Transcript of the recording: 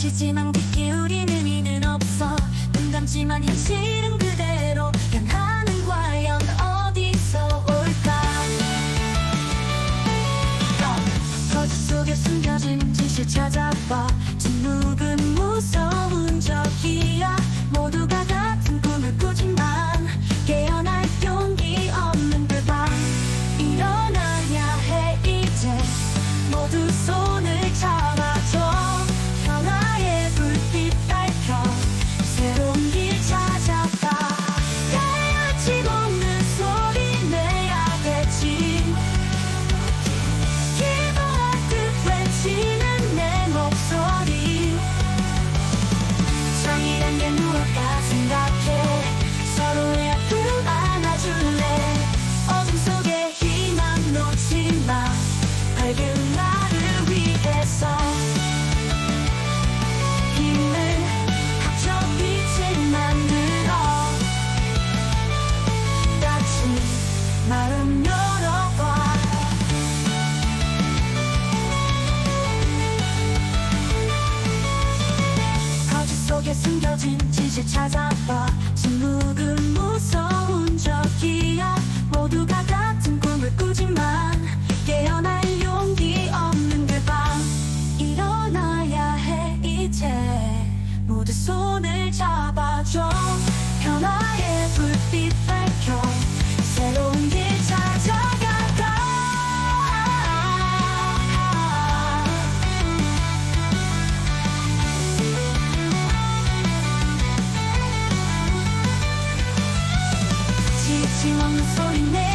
지지만 귀 기울인 의미는 없어. 눈 감지만 현실은 그대로. 변하는 과연 어디서 올까? 어, 거짓 속에 숨겨진 진실 찾아 and you were. 숨겨진 지식 찾아봐. 침묵은 시원한 소리내